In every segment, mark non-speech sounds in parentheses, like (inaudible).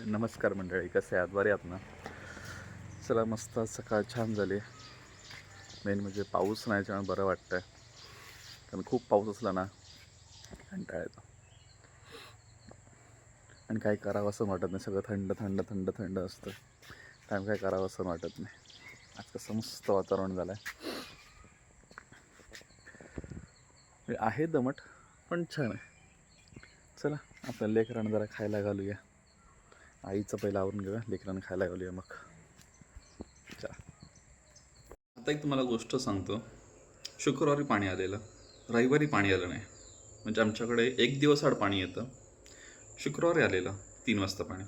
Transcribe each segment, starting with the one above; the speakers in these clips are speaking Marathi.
नमस्कार मंडळी कसे आहात? बरे आहात ना? चला मस्त आज सकाळ छान झाली. मेन म्हणजे पाऊस नाही त्यामुळे बरं वाटतं कारण खूप पाऊस असला ना कंटाळा येतो. आणि काही करावं असं वाटत नाही सगळं थंड थंड थंड थंड असतं. त्यामुळे काय करावं असं वाटत नाही. आज कसं मस्त वातावरण झालं आहे आहे दमट पण छान आहे. चला आपल्या लेकरांना जरा खायला घालूया. आईचं पहिलं आवरून घेऊया. लेकरांना खायला घालूया मग. चा आता एक तुम्हाला गोष्ट सांगतो. शुक्रवारी पाणी आलेलं. रविवारी पाणी आलं नाही. म्हणजे आमच्याकडे एक दिवस आड पाणी येतं. शुक्रवारी आलेलं. तीन वाजता पाणी.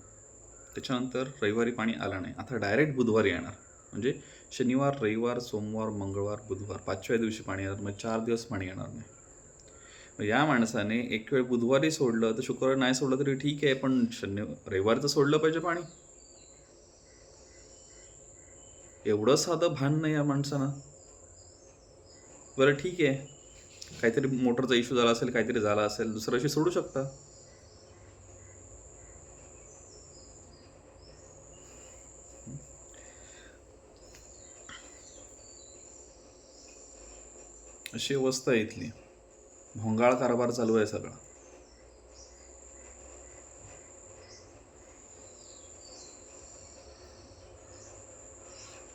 त्याच्यानंतर रविवारी पाणी आलं नाही. आता डायरेक्ट बुधवारी येणार. म्हणजे शनिवार रविवार सोमवार मंगळवार बुधवार पाचव्या दिवशी पाणी येणार. मग चार दिवस पाणी येणार नाही. या माणसाने एक वेळ बुधवारी सोडलं तर शुक्रवारी नाही सोडलं तरी ठीक आहे पण शनि रविवारी तर सोडलं पाहिजे पाणी. एवढं साधं भान नाही या माणसानं. बरं ठीक आहे. काहीतरी मोटरचा इश्यू झाला असेल काहीतरी झाला असेल दुसऱ्या दिवशी सोडू शकता. अशी अवस्था इथली. भोंगाळ कारभार चालू आहे सगळा.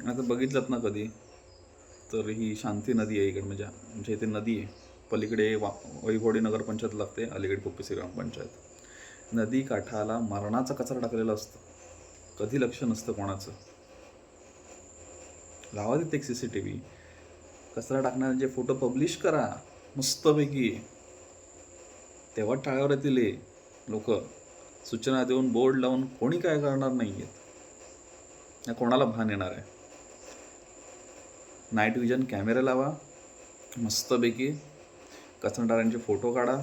आता बघितलं ना कधी? तर ही शांती नदी आहे इकडे म्हणजे म्हणजे इथे नदी आहे. पलीकडे वा वैभवडी नगरपंचायत लागते अलीकडे कोपेसी ग्रामपंचायत. नदी काठाला मरणाचा कचरा टाकलेला असतो. कधी लक्ष नसतं कोणाचं. लावा तिथे एक सी सी टी व्ही कचरा टाकणाऱ्यांचे फोटो पब्लिश करा. मस्तपैकी तेव्हा टाळ्यावर येतील लोक. सूचना देऊन बोर्ड लावून कोणी काय करणार नाही आहेत या कोणाला भान येणार आहे? नाईट विजन कॅमेरा लावा. मस्तपैकी कचरणाऱ्यांचे फोटो काढा.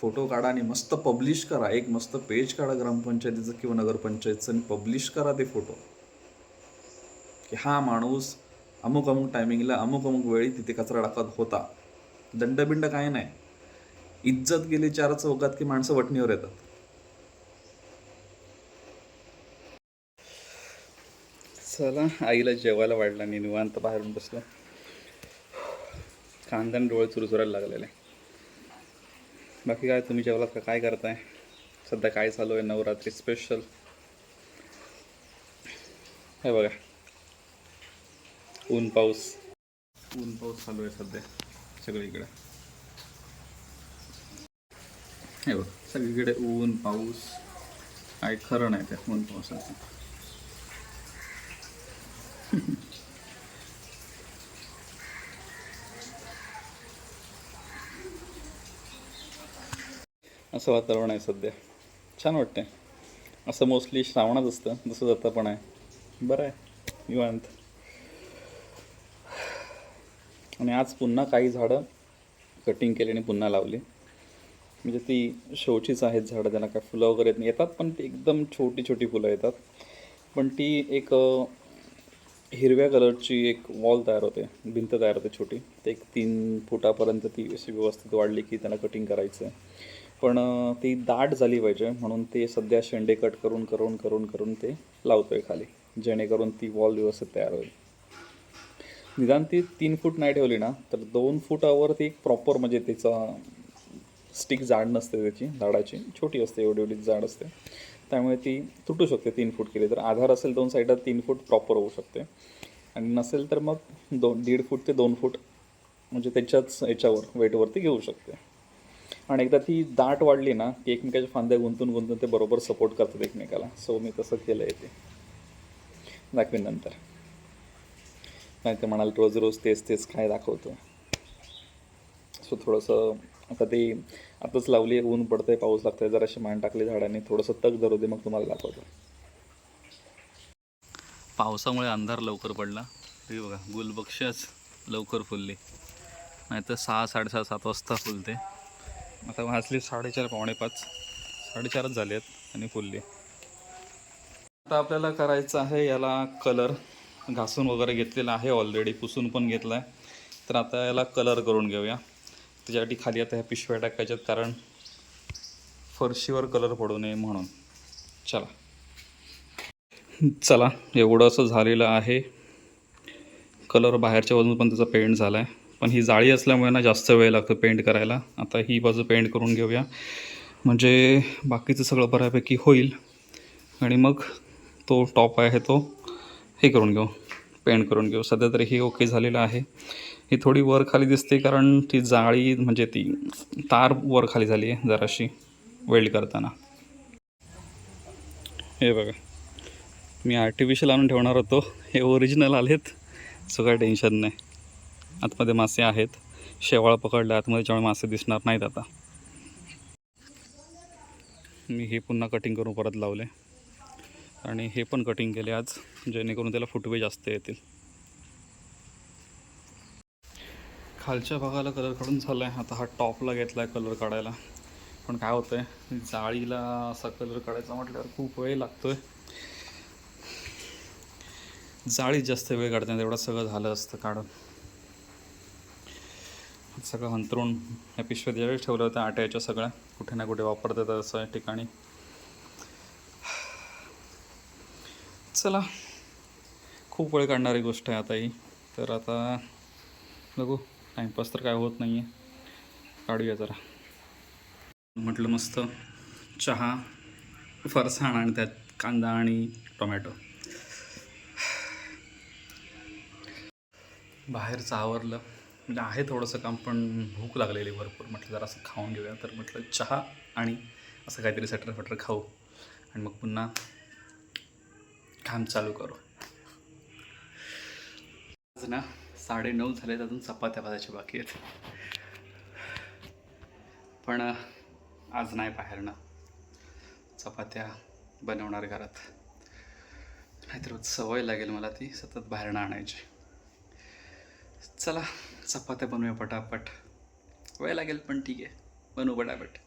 फोटो काढा आणि मस्त पब्लिश करा. एक मस्त पेज काढा ग्रामपंचायतीचं किंवा नगरपंचायतचं आणि पब्लिश करा ते फोटो की हा माणूस अमुक अमुक टायमिंगला अमुक अमुक वेळी तिथे कचरा टाकत होता. दंडबिंड काय नाही. इज्जत गेली चार चौकात की माणसं वटणीवर येतात. चला आईला जेवायला वाढला आणि निवांत बाहेरून बसलो. कांद्याने डोळे चुरचुरायला लागलेले. बाकी काय तुम्ही जेवलात का? काय करताय? सध्या काय चालू आहे? नवरात्री स्पेशल हे बघा. ऊन पाऊस. ऊन पाऊस चालू आहे सध्या. सगळीकडे. हे बघ सगळीकडे ऊन पाऊस काय खरं नाही ते ऊन पावसाचं (laughs) असं वातावरण आहे सध्या. छान वाटतंय. असं मोस्टली श्रावणात असतं जसं जातं पण आहे. बरं आहे निवांत. आणि आज पुन्हा काही झाडं कटिंग केली आणि पुन्हा लावली. म्हणजे ती शोचीच आहेत झाडं त्यांना काय फुलं वगैरे येत नाही. येतात पण ती एकदम छोटी छोटी फुलं येतात. पण ती एक हिरव्या कलरची एक वॉल तयार होते भिंत तयार होते छोटी. ते एक तीन फुटापर्यंत ती अशी व्यवस्थित वाढली की त्यांना कटिंग करायचं आहे पण ती दाट झाली पाहिजे म्हणून ते सध्या शेंडे कट करून करून करून करून ते लावतो आहे खाली. जेणेकरून ती वॉल व्यवस्थित तयार होईल. निदान ती तीन फूट नाही ठेवली ना तर दोन फुटावर ती एक प्रॉपर म्हणजे तिचा स्टिक जाड नसते त्याची झाडाची. छोटी असते एवढी एवढी जाड असते. त्यामुळे ती तुटू शकते तीन फूट केली तर. आधार असेल दोन साईडात तीन फूट प्रॉपर होऊ शकते. आणि नसेल तर मग दोन दीड फूट ते दोन फूट म्हणजे त्याच्याच याच्यावर वेटवरती घेऊ शकते. आणि एकदा ती दाट वाढली ना की एकमेकाच्या फांद्या गुंतून गुंतून ते बरोबर सपोर्ट करतात एकमेकाला. सो मी तसं केलं आहे ते. दाखवीन नंतर. नाही ते म्हणाल रोज रोज तेच तेच काय दाखवतो सो थोडंसं आता ते आताच लावली आहे ऊन पडतंय पाऊस लागतंय जराशी मान टाकली झाडाने थोडंसं तग धरू दे मग तुम्हाला दाखवतो. पावसामुळे अंधार लवकर पडला. ते बघा गुलबक्षच लवकर फुलली. नाहीतर सहा साडेसहा सात वाजता फुलते. आता वाजले साडेचार पावणे पाच. साडेचारच झाले आहेत आणि फुलली. आता आपल्याला करायचं आहे याला कलर घासून वगैरे घेतलेला आहे ऑलरेडी पुसून पण घेतला आहे तर आता याला कलर करून घेऊया. त्याच्यासाठी खाली आता ह्या पिशव्या टाकायच्यात कारण फरशीवर कलर पडू नये म्हणून. चला. चला एवढं असं झालेलं आहे. कलर बाहेरच्या बाजून पण त्याचा पेंट झाला आहे पण ही जाळी असल्यामुळे ना जास्त वेळ लागतो पेंट करायला. आता ही बाजू पेंट करून घेऊया. म्हणजे बाकीचं सगळं बऱ्यापैकी होईल. आणि मग तो टॉप आहे तो. हे करून घेऊ पेंट करून घेऊ. सध्या तरी हे ओके झालेलं आहे. ही थोडी वर खाली दिसते कारण ती जाळी म्हणजे ती तार वर खाली झाली आहे जराशी वेल्ड करताना. हे बघा मी आर्टिफिशियल आणून ठेवणार होतो. हे ओरिजिनल आलेत सो काय टेन्शन नाही. आतमध्ये मासे आहेत. शेवाळ पकडले आतमध्ये त्यामुळे मासे दिसणार नाहीत आता. मी हे पुन्हा कटिंग करून परत लावले आणि हे पण कटिंग केले आज जेणेकरून त्याला फुटवे जास्त येतील. खालच्या भागाला कलर काढून झाला आहे आता हा टॉपला घेतला आहे कलर काढायला. पण काय होतं आहे जाळीला असा कलर काढायचा म्हटल्यावर खूप वेळ लागतो आहे जाळीत जास्त वेळ काढते तेवढं सगळं झालं असतं काढून. सगळं अंतरून या पिशव्या ज्यावेळेस ठेवलं होतं आट्याच्या सगळ्या कुठे ना कुठे वापरतात असं ठिकाणी. चला. खूप वेळ काढणारी गोष्ट आहे आता ही. तर आता बघू टाईमपास तर काय होत नाही आहे काढूया जरा. म्हटलं मस्त चहा फरसाण आणि त्यात कांदा आणि टोमॅटो. बाहेरचं आवरलं. म्हणजे आहे थोडंसं काम पण भूक लागलेली भरपूर. म्हटलं जरा असं खाऊन घेऊया. तर म्हटलं चहा आणि असं काहीतरी सटर फटर खाऊ. आणि मग पुन्हा काम चालू करू. आज ना साडे नऊ तर अजून चपात्या भाजायच्या बाकी आहेत. पण आज नाही बाहेर ना. चपात्या बनवणार घरात. नाहीतर सवय लागेल मला ती सतत बाहेरनं आणायची. चला चपात्या बनवूया पटापट. वेळ लागेल पण ठीक आहे. बनवू पटापट.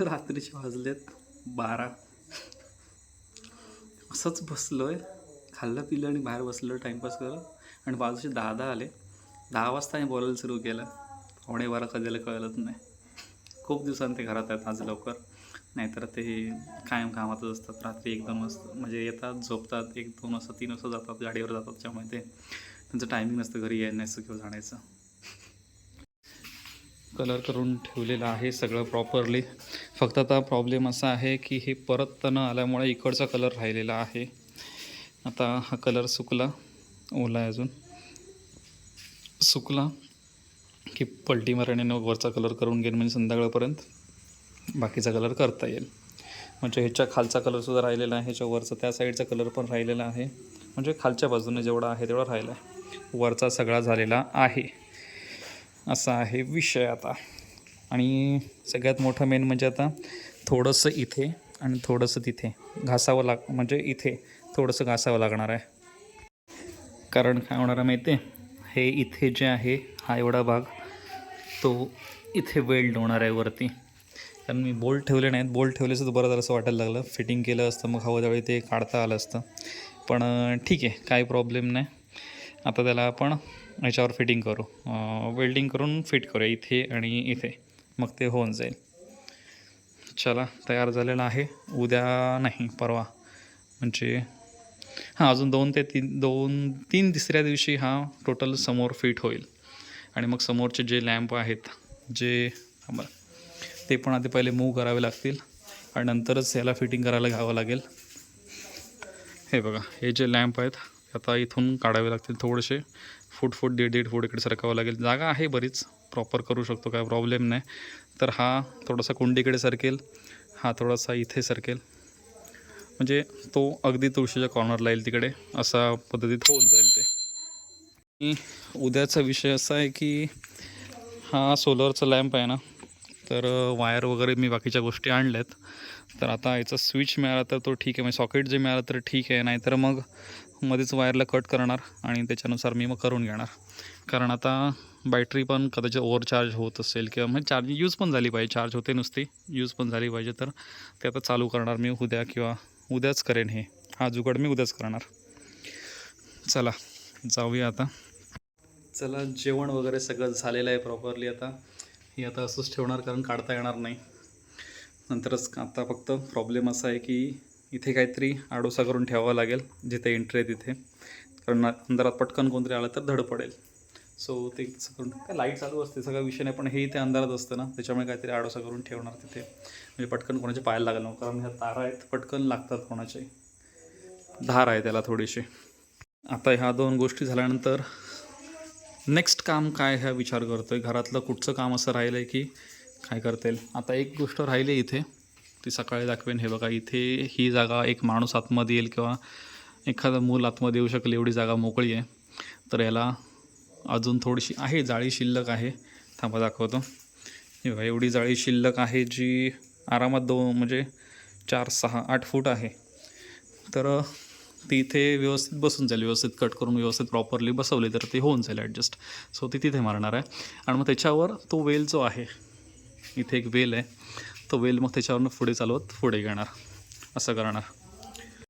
रात्रीचे वाजलेत बारा. असंच बसलो आहे खाल्लं पिलं आणि बाहेर बसलो टाईमपास करत आणि बाजूचे दहा दहा आले. दहा वाजता मी बोलायला सुरू केलं. पावणे बारा कधीला कळलंच नाही. खूप दिवसांनी ते घरात आहेत आज लवकर. नाहीतर ते कायम कामातच असतात. रात्री एक दोन वाजता म्हणजे येतात झोपतात. एक दोन वाजता तीन वाजता जातात. गाडीवर जातात. त्यामुळे ते त्यांचं टायमिंग नसतं घरी यायचं किंवा जाण्याचं. कलर करून ठेवलेलं आहे सगळं प्रॉपरली फक्त आता प्रॉब्लेम असा आहे की हे परत न आल्यामुळे इकडचा कलर राहिलेला आहे. आता हा कलर सुकला. ओला आहे अजून. सुकला की पलटी मारण्याने वरचा कलर करून घेईन म्हणजे संध्याकाळपर्यंत. बाकीचा कलर करता येईल. म्हणजे ह्याच्या खालचा कलरसुद्धा राहिलेला आहे. ह्याच्या वरचा त्या साईडचा कलर पण राहिलेला आहे. म्हणजे खालच्या बाजूने जेवढा आहे तेवढा राहिला आहे. वरचा सगळा झालेला आहे. असा आहे विषय आता. आणि सगळ्यात मोठं मेन म्हणजे आता थोडंसं इथे आणि थोडंसं तिथे. घासावं लाग म्हणजे इथे थोडंसं घासावं लागणार आहे. कारण काय होणार आहे माहिती आहे हे इथे जे आहे हा एवढा भाग तो इथे वेल्ड होणार आहे वरती. कारण मी बोल्ट ठेवले नाहीत. बोल्ट ठेवले तर बरं झालं असं वाटायला लागलं. फिटिंग केलं असतं मग हवं त्यावेळी ते काढता आलं असतं. पण ठीक आहे. काही प्रॉब्लेम नाही. आता त्याला आपण याच्यावर फिटिंग करू. वेल्डिंग करून फिट करूया इथे आणि इथे. मग ते होऊन जाईल. चला तयार झालेला आहे. उद्या नाही परवा. म्हणजे हां अजून दोन ते तीन दोन तीन तिसऱ्या दिवशी हा टोटल समोर फिट होईल. आणि मग समोरचे जे लॅम्प आहेत जे बरं ते पण आधी पहिले मूव करावे लागतील आणि नंतरच याला फिटिंग करायला घ्यावं लागेल. हे बघा हे जे लॅम्प आहेत आता इथून काढावे लागतील थोडेसे. फूट फूट दीड दीड फूट इकडे सरकावं लागेल. जागा आहे बरीच. प्रॉपर करू शकतो काय प्रॉब्लेम नाही. तर हा थोडासा कुंडीकडे सरकेल. हा थोडासा इथे सरकेल. म्हणजे तो अगदी तुळशीच्या कॉर्नरला येईल तिकडे. असा पद्धतीत होऊन जाईल ते. उद्याचा विषय असा आहे की हा सोलरचा लॅम्प आहे ना तर वायर वगैरे मी बाकीच्या गोष्टी आणल्यात. तर आता याचा स्विच मिळाला तर तो ठीक आहे. म्हणजे सॉकेट जे मिळालं तर ठीक आहे. नाहीतर मग मध्येच वायरला कट करणार आणि त्याच्यानुसार मी मग करून घेणार. कारण आता बॅटरी पण कदाचित ओव्हर चार्ज होत असेल किंवा म्हणजे चार्ज यूज पण झाली पाहिजे. चार्ज होते नुसती यूज पण झाली पाहिजे. तर ते आता चालू करणार मी उद्या किंवा उद्याच करेन हे. हा जुगाड मी उद्याच करणार. चला जाऊया आता. चला जेवण वगैरे सगळं झालेलं आहे प्रॉपरली आता. हे आता असंच ठेवणार कारण काढता येणार नाही. नंतरच आता फक्त प्रॉब्लेम असा आहे की इथे काहीतरी आडोसा करून ठेवावा लागेल जिथे एंट्री आहे तिथे. कारण अंधारात पटकन कोणतरी आलं तर धड पडेल. सो ते तसं करून काय लाइट चालू असते सगळा विषय नाही पण हे इथे अंधारात असतं ना त्याच्यामुळे काहीतरी आडोसा करून ठेवणार तिथे. म्हणजे पटकन कोणाचे पाहायला लागेल नको कारण ह्या तारा आहेत पटकन लागतात कोणाचे. धार आहे त्याला थोडीशी. आता ह्या दोन गोष्टी झाल्यानंतर नेक्स्ट काम काय ह्या विचार करतो आहे घरातलं कुठचं काम असं राहिलं आहे की काय करता येईल? आता एक गोष्ट राहिली आहे इथे. ती सकाळी दाखवेन. हे बघा इथे ही जागा एक माणूस आतमध्ये येईल किंवा एखादं मूल आतमध्ये येऊ शकेल एवढी जागा मोकळी आहे. तर याला अजून थोडीशी आहे जाळी शिल्लक आहे. थांबा दाखवतो. हे बघा एवढी जाळी शिल्लक आहे जी आरामात दोन म्हणजे चार सहा आठ फूट आहे. तर ती इथे व्यवस्थित बसून जाईल. व्यवस्थित कट करून व्यवस्थित प्रॉपरली बसवली तर ती होऊन जाईल ॲडजस्ट सो ती तिथे मारणार आहे. आणि मग त्याच्यावर तो वेल जो आहे इथे एक वेल आहे. तो वेल मग त्याच्यावरनं पुढे चालवत पुढे घेणार. असं करणार.